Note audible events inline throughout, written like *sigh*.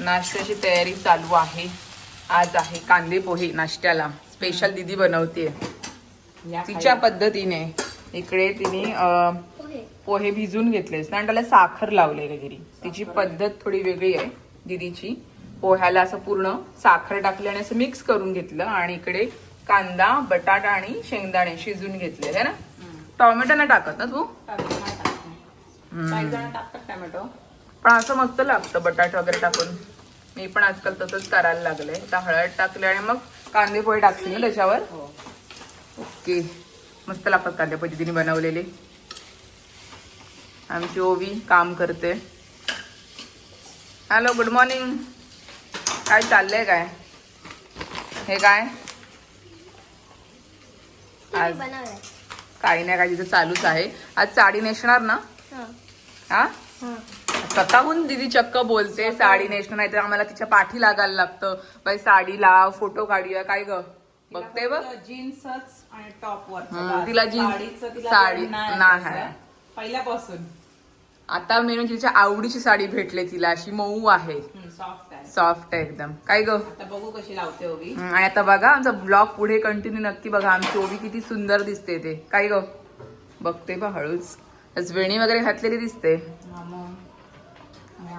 नाश्त्याची तयारी चालू आहे. आज आहे कांदे पोहे नाश्त्याला. स्पेशल दिदी बनवते तिच्या पद्धतीने. इकडे तिने पोहे. भिजून घेतले आणि त्याला साखर लावले वगैरे तिची पद्धत थोडी वेगळी आहे दिदीची. पोह्याला असं पूर्ण साखर टाकली आणि असं मिक्स करून घेतलं. आणि इकडे कांदा बटाटा आणि शेंगदाणे शिजून घेतले. है ना? टोमॅटो नाही टाकत ना तू? टोमॅटो. पण असं मस्त लागतं बटाटा वगैरे टाकून. मी पण आजकाल तसंच करायला लागले. आता हळद टाकले आणि मग कांदे पोहे टाकते ना त्याच्यावर? हो. ओके. मस्त लागतात कांदे पोहे. तिने बनवलेले. आमची ओवी काम करते. Hello good morning. काय चाललंय काय? हे काय? आज काही नाही काही तिथं चालूच आहे. आज साडी नेसणार ना? हा. स्वतःहून दिदी चक्क बोलते साडी नेसणं नाही तर आम्हाला तिच्या पाठी लागायला लागतं. बाई साडी लाव फोटो काढूया काय ग? बघते बघ. जीन्सच आणि टॉप वर तिला jeans- साडी नाही. पहिल्यापासून. आता मेनू तिच्या आवडीची साडी भेटले तिला अशी मऊ आहे. सॉफ्ट आहे. सॉफ्ट आहे एकदम. काय ग? बघू कशी लावते ओवी हम्म, आणि आता बघा आमचा ब्लॉग पुढे कंटिन्यू नक्की बघा. आमची ओवी किती सुंदर दिसते ते. काय ग? बघते बा हळूच. वेणी वगैरे घातलेली दिसते.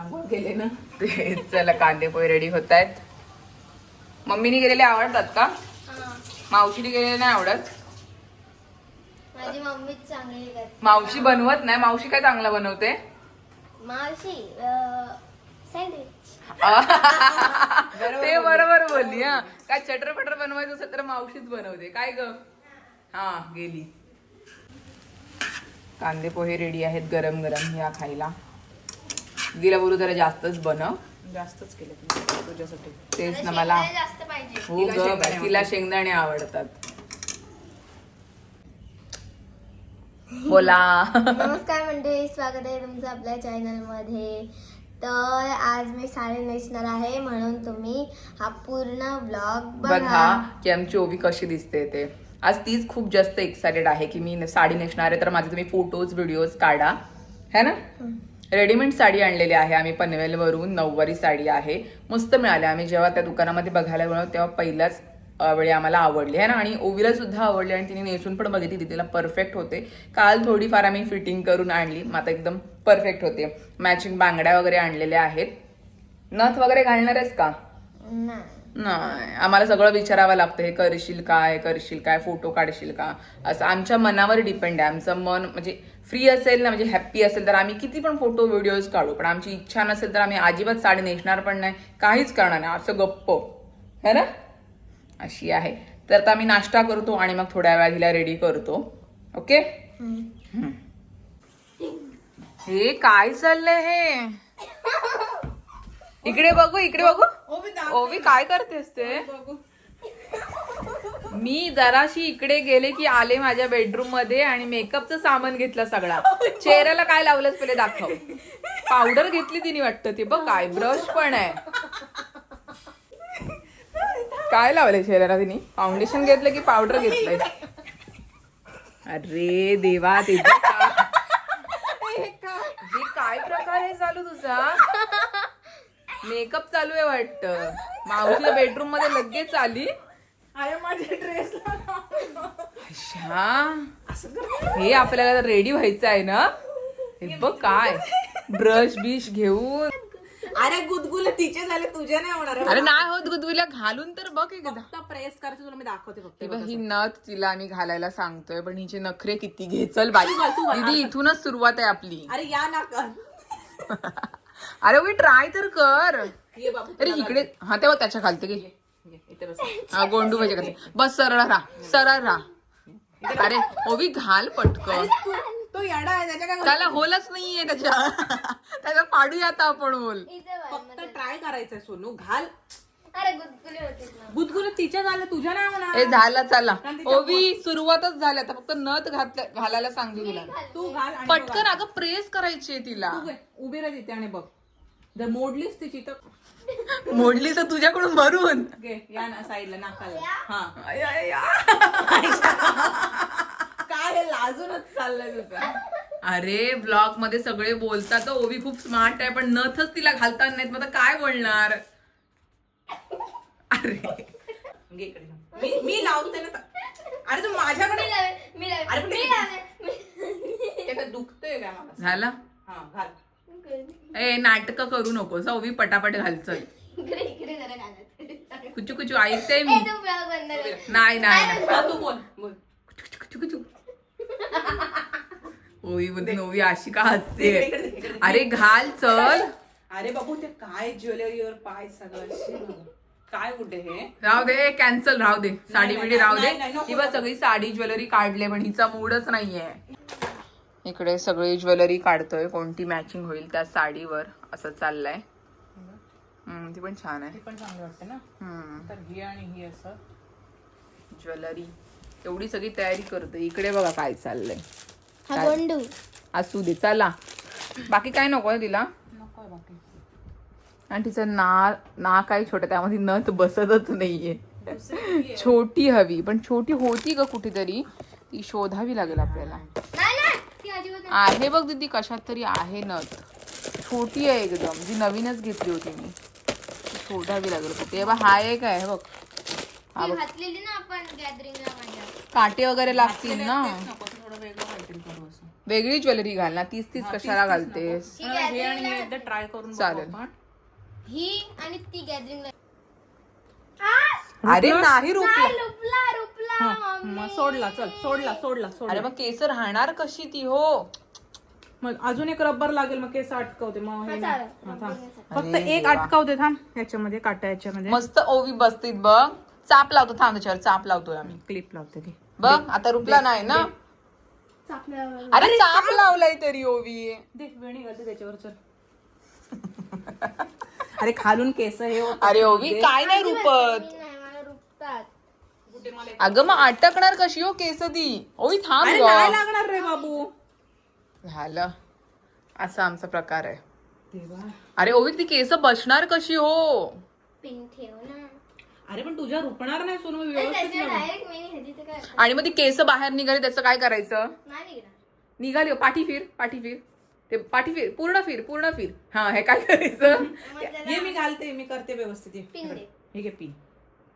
आंघोळ केले ना. ते चला कांदे पोहे रेडी होत आहेत. मम्मीने गेलेले आवडतात का? मावशीने गेलेले नाही आवडत? माझी मम्मीच चांगली करते. मावशी बनवत नाही. मावशी काय चांगला बनवते? मावशी सँडविच. ते बरोबर बोलली हा. काय चटर पटर बनवायचं असेल तर मावशीच बनवते. काय ग? हा गेली. कांदे पोहे रेडी आहेत गरम गरम या खायला. दिला बोलू जरा जास्तच बनव. जास्तच केले तुम्ही तुझ्यासाठी. तेच ना मला. जास्त पाहिजे. हो तिला ग शेंगदाणे तिला शेंगदाणे आवडतात. बोला. नमस्कार मंडळी स्वागत आहे तुमचं आपल्या चॅनलमध्ये तर आज मी साडी नेसणार आहे म्हणून तुम्ही हा पूर्ण ब्लॉग बघा. बघा की आमची ओवी कशी दिसते ते. आज तीच खूप जास्त एक्सायटेड आहे की मी साडी नेसणार आहे तर माझे तुम्ही फोटोज व्हिडिओज काढा. है ना? रेडीमेड साडी आणलेली आहे. आम्ही पनवेलवरून नऊवारी साडी आहे. मस्त मिळाली. आम्ही जेव्हा त्या दुकानामध्ये बघायला गेलो तेव्हा पहिल्याच वेळी आम्हाला आवडली आहे ना? आणि ओवीला सुद्धा आवडली आणि तिने नेसून पण बघितली. ती तिला परफेक्ट होते. काल थोडीफार आम्ही फिटिंग करून आणली. मग आता एकदम परफेक्ट होते. मॅचिंग बांगड्या वगैरे आणलेल्या आहेत. नथ वगैरे घालणार आहेस का? नाही. आम्हाला सगळं विचारावं लागतं हे करशील काय करशील काय फोटो काढशील का? असं आमच्या मनावर डिपेंड आहे. आमचं मन म्हणजे फ्री असेल ना म्हणजे हॅप्पी असेल तर आम्ही किती पण फोटो व्हिडिओज काढू. पण आमची इच्छा नसेल तर आम्ही अजिबात साडी नेसणार पण नाही. काहीच करणार नाही. असं गप्प. है ना? अशी आहे. तर आता आम्ही नाश्ता करतो आणि मग थोड्या वेळा हिला रेडी करतो ओके. हे काय चाललंय हे? इकडे बघू इकडे बघू. ओवी काय करतेस ते? मी जराशी इकडे गेले की आले माझ्या बेडरूममध्ये आणि मेकअपचं सामान घेतलं सगळा. चेहऱ्याला काय लावलंस पहिले दाखव. पावडर घेतली तिने वाटतं ते. बघ काय ब्रश पण आहे. काय लावलंय चेहऱ्याला तिने? फाउंडेशन घेतलं की पावडर घेतलंय? अरे देवा ते हे काय प्रकार आहे चालू तुझा? मेकअप चालू आहे वाटतं. मावशीच्या बेडरूममध्ये लगेच आली. अरे माझ्या ड्रेसला अच्छा. हे आपल्याला रेडी व्हायचं आहे ना? हे बघ काय. ब्रश बिश घेऊन. अरे गुदगुले तिचे झाले तुझे नाही होणार अरे नाही होत गुदगुल्या घालून तर बघ एकदा. फक्त प्रेस करायचं तुला मी दाखवते फक्त. बघ, ही नथ तिला आम्ही घालायला सांगतोय पण हिचे नखरे किती घे चल बाई. दीदी इथूनच सुरुवात आहे आपली. अरे या ना *laughs* अरे मी ट्राय तर कर. ये बाबू अरे इकडे हा तेव्हा त्याच्या खालते बस. हा गोंडू पाहिजे खाते बस सरळ राहा सरळ राहा. अरे ओवी घाल पटकन. तो येडा आहे त्याच्या काय त्याला होलच नाहीये त्याच्या. त्याला पाडूया आता आपण होल. फक्त ट्राय करायचंय सोनू घाल. अरे गुदगुले तिच्या झालं तुझ्या नाही होणार. हे झालं चला. ओवी सुरुवातच झाली आता फक्त नथ घातल्या घालायला सांगली तुला. तू घाल पटकन अगं प्रेस करायची तिला. उभी राह तिथे आणि बघ. जर मोडलीस तिची तर मोडली तर तुझ्याकडून भरून. घे या ना साईडला नाकाला. हा. आय, आय, आय. काय हे लाजूनच चाललंय तुझं? अरे ब्लॉगमध्ये सगळे बोलतात तर ओवी खूप स्मार्ट आहे पण नथच तिला घालता नाहीत मग आता काय बोलणार? अरे. घे इकडे लाव. मी मी लावते ना ता- अरे तू माझ्याकडे अरे पण मी ते- ते काय दुखतंय काय मला? झालं? हा घाल. ए नाटक करू नको ओवी पटापट घालचल घालत. कुचू कुचू ऐकते मी तू. नाही नाही नाही. तू बोल बोल कुचू, कुचू, कुचू. ओवी मध्ये ओवी अशी का हसते अरे घाल चल अरे बाबू ते काय ज्वेलरीवर पाय सगळं. काय कुठे हे राहू दे कॅन्सल राहू दे साडी बिडी राहू दे ही नको. सगळी साडी ज्वेलरी काढले पण हिचा मूडच नाहीये इकडे सगळी ज्वेलरी काढतोय. कोणती मॅचिंग होईल त्या साडीवर असं चाललंय. ती पण छान आहे. ती पण चांगली वाटते ना? तर ही आणि ही असं. ज्वेलरी. एवढी सगळी तयारी करतोय इकडे बघा काय चाललंय. हा काय? असू दे चला. बाकी काय नको आहे तिला? नको बाकी. आणि तिचं ना ना काय छोटं त्यामध्ये नथ बसतच नाहीये. छोटी हवी. पण छोटी होती का कुठेतरी. ती शोधावी लागेल आपल्याला नाही नाही ती अजिबात नाही. आहे बघ दीदी कशात तरी आहे नथ. छोटी आहे एकदम. जी नवीनच घेतली होती मी. शोधावी लागेल कुठे हे बघ हा एक आहे बघ. हा बघ. घातलेली ना आपण गॅदरिंगला माझ्या. काटे वगैरे लागतील ना? नको थोडं वेगळं काहीतरी करू असं. वेगळी ज्वेलरी घाल ना. तीच तीच कशाला घालतेस? ही हे आणि हे एकदा ट्राय करून बघू चालेल. आपण. ही आणि ती गॅदरिंगला अरे नाही रुपला रुपला मग सोडला चल. सोडला सोडला अरे सोडला मग केस राहणार कशी ती हो? मग अजून एक रबर लागेल मग केस अटकवते. मग हे हा. हा, थांब. फक्त एक अटकावते थांब. याच्यामध्ये काटा याच्यामध्ये. मस्त ओवी बसतीत बघ. चाप लावतो थांब त्याच्यावर चाप लावतोय आम्ही. क्लिप लावते ती. बघ आता रुपला नाही ना? अरे चाप लावलाय तरी ओवी. दे वेणी घालते त्याच्यावर चल. *laughs* अरे खालून केस हे. अरे ओवी काय नाही रुपत मी नाही मला रुपतात कुठे मला एक- अगं मग अटकणार कशी हो केस ती ओवी थांब अरे गं. नाही लागणार रे बाबू. झालं. असा आमचा प्रकार आहे. देवा. अरे ओवी ती केस बसणार कशी हो? पिन ठेव ना. अरे पण तुझ्या रुपणार नाही सोनू आणि व्यवस्थित त्याच्या लाव. डायरेक्ट मी ह्याची काय आणि मग ती केस बाहेर निघाली त्याचं काय करायचं? नाही निघणार. निघाली हो, पाठी फिर पाठी फिर. ते पाठी फिर पूर्ण फिर पूर्ण फिर. हा हे काय करायचं? मग त्याला ये मी घालते मी करते व्यवस्थित ये. पिन दे. हे घे पिन.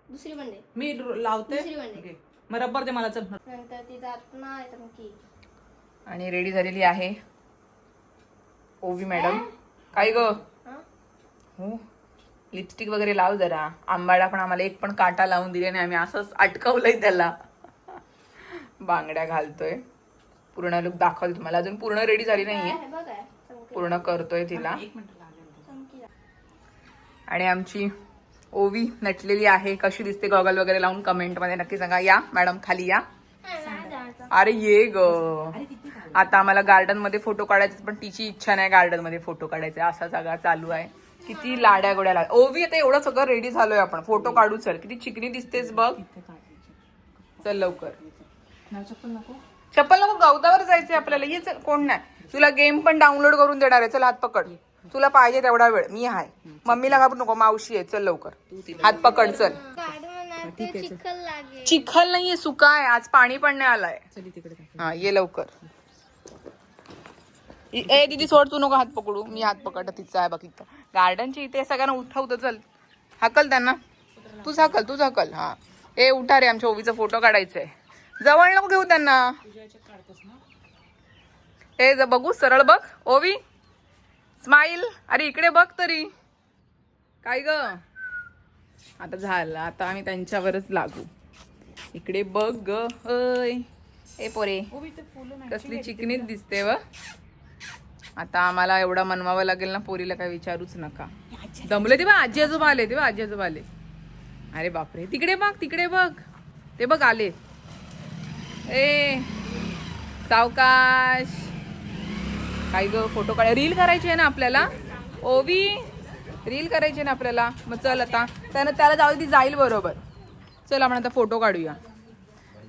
दुसरी मी र- लावते. दुसरी घे. मग रबर दे मला चल. नंतर ती जात नाही तर मग की. आणि रेडी झालेली आहे. ओवी मॅडम. काय ग? हा? हो. लिपस्टिक वगैरे लाव जरा. आंबाडा पण आम्हाला एक पण काटा लावून दिले नाही. आम्ही असंच अटकवलंय त्याला. बांगड्या घालतोय. पूर्ण लुक दाखवल तुम्हाला. अजून पूर्ण रेडी झाली नाहीये. हे बघ आहे पूर्ण करतोय तिला. आणि आमची ओवी नटलेली आहे. कशी दिसते गॉगल वगैरे लावून कमेंटमध्ये नक्की सांगा. या मॅडम खाली या. अरे ये ग. आता आम्हाला गार्डनमध्ये फोटो काढायचे पण तिची इच्छा नाही गार्डनमध्ये फोटो काढायचा. असा सगळा चालू आहे. किती लाड्या गोड्या लाड ओवी आता एवढं सगळं रेडी झालोय आपण. फोटो काढू चल. किती चिकनी दिसतेस बघ. चल लवकर. चप्पल नको चप्पल नको गवतावर जायचंय आपल्याला. ये चल. कोण नाही. तुला गेम पण डाउनलोड करून देणार आहे. चल हात पकड. तुला पाहिजे तेवढा वेळ. मी आहे. मम्मीला घाबरू नको. मावशी आहे. चल लवकर. हात पकड. चल. चिखल लागेल चिखल नाहीये. सुका आहे. आज पाणी पण नाही आलाय. हा ये लवकर. ए दीदी सोड. तू नको हात पकडू. मी हात पकडत. तिचा आहे बघ इथं. गार्डनच्या इथे सगळ्यांना उठवतं. चल. हकल त्यांना. तूच हकल तूच हकल. हा. ए उठा रे. आमच्या ओवीचा फोटो काढायचा आहे जवळ नको घेऊ त्यांना. ए ज बघू. सरळ बघ. ओवी? स्माईल अरे इकडे बघ तरी. काय ग? आता झालं. आता आम्ही त्यांच्यावरच लागू. इकडे बघ ग. अय ए पोरे. कसली चिकनीत दिसते व. आता आम्हाला एवढा मनवावं लागेल ना पोरीला काय विचारूच नका. दमले बा आजी आजोबा आले ते बा आजी आजोबा आले. अरे बापरे. तिकडे बघ तिकडे बघ. ते बघ आले. ए सावकाश. काय ग फोटो काढ रील करायची आहे ना आपल्याला? ओवी रील करायची आहे ना आपल्याला? मग चल आता. त्यानं त्याला जाऊ ती जाईल बरोबर. चल आपण आता फोटो काढूया.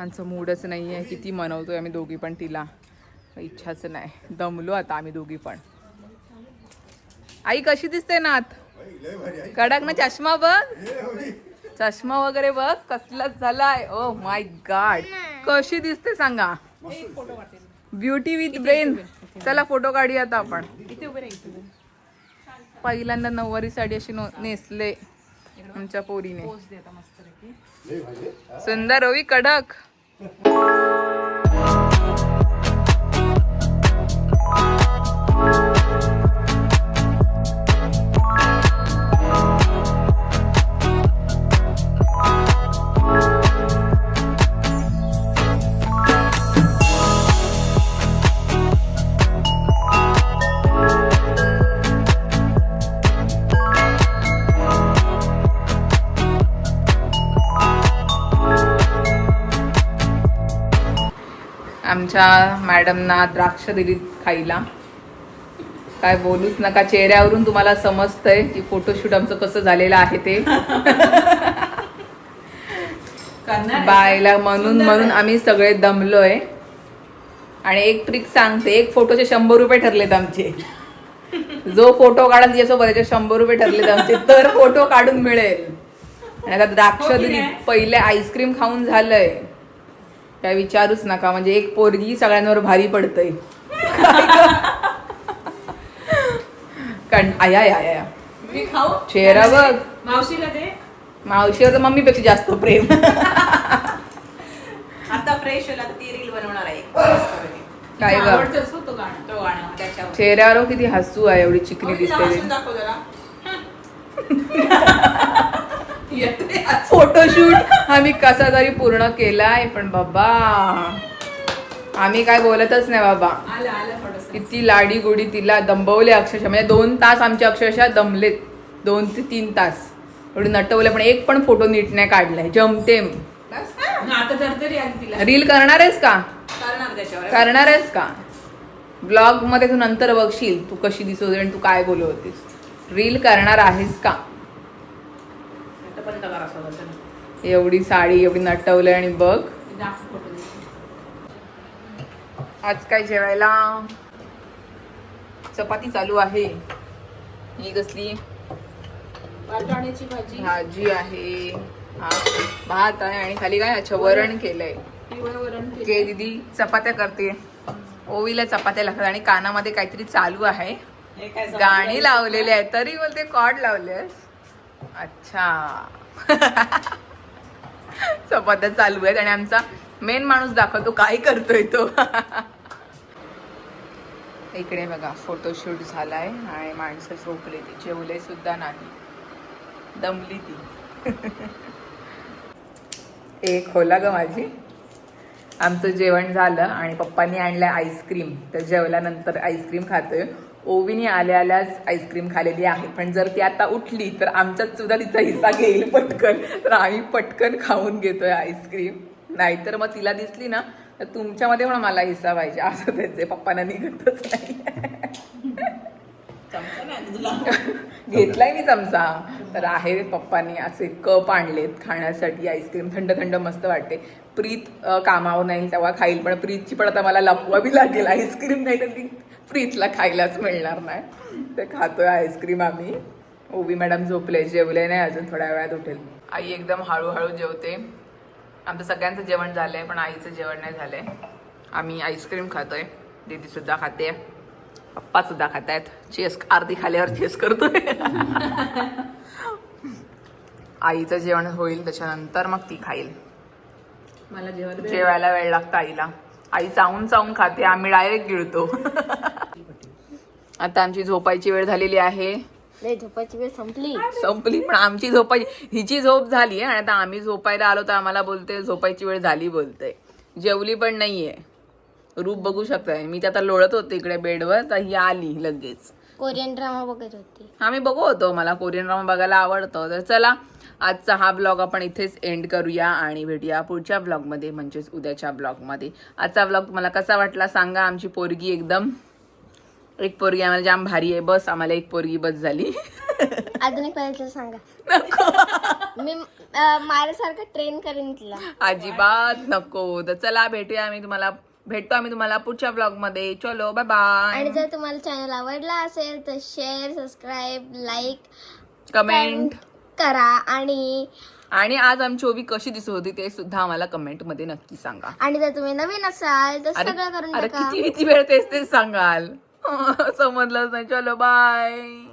आमचं मूडच नाही आहे किती मनवतोय आम्ही दोघी पण तिला. इच्छाच नाही. दमलो आता आम्ही दोघी पण. आई कशी दिसते नात? कडक ना चष्मा बघ. चष्मा वगैरे बघ कसलाच झालाय. ओ माय गॉड कशी दिसते सांगा. ब्युटी विथ ब्रेन चला फोटो काढूया आता आपण. इथे उभे राहा इथे पहिल्यांदा नऊवारी साडी अशी नो- नेसले आमच्या पोरीने. पोच दे आता मस्त पैकी. सुंदर होई कडक. आमच्या मॅडमना द्राक्ष दिली खायला. काय बोलूच नका चेहऱ्यावरून तुम्हाला समजतंय की फोटोशूट आमचं कसं झालेलं आहे ते. बायला म्हणून म्हणून आम्ही सगळे दमलोय. आणि एक ट्रिक सांगते एक फोटोचे शंभर रुपये ठरलेत आमचे. जो फोटो काढाल त्याच्यासोबत त्याचे शंभर रुपये ठरलेत आमचे. तर फोटो काढून मिळेल. आणि आता द्राक्ष दिली पहिले आईस्क्रीम खाऊन झालंय. काय विचारूच नका. म्हणजे एक पोरगी सगळ्यांवर भारी पडतय. कण आया आया आया मी खाऊ? चेहरा बघ. मावशीला दे. मावशीवर तर मम्मीपेक्षा जास्त प्रेम. आता फ्रेश होला ती रील बनवणार आहे. काय तिचं ग? आवडतंच हो तो गाणं. तो गाणं त्याच्यावर. चेहऱ्यावर किती हसू आहे एवढी चिकनी तिला दिसते हसून दाखव जरा. येते *laughs* फोटोशूट आम्ही कसा तरी पूर्ण केलाय पण बाबा आम्ही काय बोलतच नाही बाबा. आलं आलं थोडंसं. किती लाडी गोडी तिला दंबवले अक्षरशः म्हणजे दोन तास आमचे अक्षरशः दमलेत. दोन ते तीन तास. एवढे नटवले पण एक पण फोटो नीट नाही काढलाय. जमते. रील करणार आहेस का? करणार त्याच्यावर. करणार आहेस का? ब्लॉगमध्ये तू नंतर बघशील तू कशी दिसत होती आणि तू काय बोलत होतीस. रील करणार आहेस का? बंद करा. एवढी साडी एवढी नटवलंय आणि बघ. आज काय जेवायला? चपाती चालू आहे. ही कसली? वाटाण्याची भाजी. भाजी आहे. हा. भात आहे आणि खाली काय? अच्छा वरण केलंय. पिवळं वरण केलं. के दीदी चपात्या करते. ओवीला चपात्या लागतात आणि कानामध्ये काहीतरी चालू आहे? गाणी लावलेली आहे तरी बोलते कॉर्ड लावलेस. अच्छा. *laughs* चपात्या चालू आहेत आणि आमचा मेन माणूस दाखवतो काय करतोय तो. *laughs* इकडे बघा फोटोशूट झालाय आणि माणसं झोपले ती. जेवले सुद्धा नाही. दमली ती. एक होला ग माझी. आमचं जेवण झालं आणि पप्पांनी आणलं आईस्क्रीम तर जेवल्यानंतर आईस्क्रीम खातोय. ओवीने आल्या आल्याच आईस्क्रीम खालेली आहे. पण जर ती आता उठली तर आमच्यात सुद्धा तिचा हिस्सा घेईल पटकन. तर आम्ही पटकन खाऊन घेतोय आईस्क्रीम. नाहीतर मग तिला दिसली ना तर तुमच्यामध्ये पण मला हिस्सा पाहिजे. असं त्याचे पप्पांना निघतच नाही. घेतलाय मी चमचा. तर आहे पप्पांनी असे कप आणलेत खाण्यासाठी. आईस्क्रीम थंड थंड मस्त वाटते. प्रीत कामावर नाही तेव्हा खाईल. पण प्रीतची पण आता मला लपवावी लागेल. आईस्क्रीम नाही तर ती प्रीतला खायलाच मिळणार नाही. ते खातोय आईस्क्रीम आम्ही. ओबी मॅडम झोपले जेवले नाही अजून थोड्या वेळात उठेल. आई एकदम हळूहळू जेवते. आमचं सगळ्यांचं जेवण झालंय पण आईचं जेवण नाही झालंय. आम्ही आईस्क्रीम खातोय. दीदी सुद्धा खाते. पप्पा सुद्धा खातायत. चेस अर्धी खाल्यावर चेस करतोय. आईचं जेवण होईल त्याच्यानंतर मग ती खाईल. मला जेवायला वेळ- जेवायला वेळ लागतो आईला. आई चावून चावून खाते. आम्ही डायरेक्ट गिळतो. *laughs* आता आमची झोपायची वेळ झालेली आहे. नाही झोपायची वेळ संपली. संपली पण आमची झोपायची हिची झोप झाली आणि आता आम्ही झोपायला आलो तर आम्हाला बोलते झोपायची वेळ झाली बोलते. जेवली पण नाहीये. रूप बघू शकताय. मी तर आता लोळत होते इकडे बेडवर तर ही आली लगेच. कोरियन ड्रामा बघत होती. आम्ही बघू होतो. मला कोरियन ड्रामा बघायला आवडतं. तर चला आजचा हा ब्लॉग आपण इथेच एंड करूया आणि भेटूया पुढच्या ब्लॉगमध्ये म्हणजेच उद्याच्या ब्लॉगमध्ये आजचा ब्लॉग तुम्हाला कसा वाटला सांगा. आमची पोरगी एकदम एक पोरगी आम्हाला जाम भारी आहे. बस आम्हाला एक पोरगी बस झाली. अजून एक पाहिजे सांगा. मी माझ्यासारखं ट्रेन करीन तिला. अजिबात नको. तर चला भेटूया आम्ही तुम्हाला. भेटतो आम्ही तुम्हाला पुढच्या ब्लॉगमध्ये चलो बाय बाय आणि जर तुम्हाला चॅनल आवडला असेल तर शेअर सबस्क्राईब लाईक कमेंट करा. आणि आणि आज आमची ओवी कशी दिसत होती ते सुद्धा आम्हाला कमेंटमध्ये नक्की सांगा. आणि जर तुम्ही नवीन असाल तर सगळं करून अरे किती किती वेळ तेच तेच सांगाल? *laughs* समजलंच नाही. चलो बाय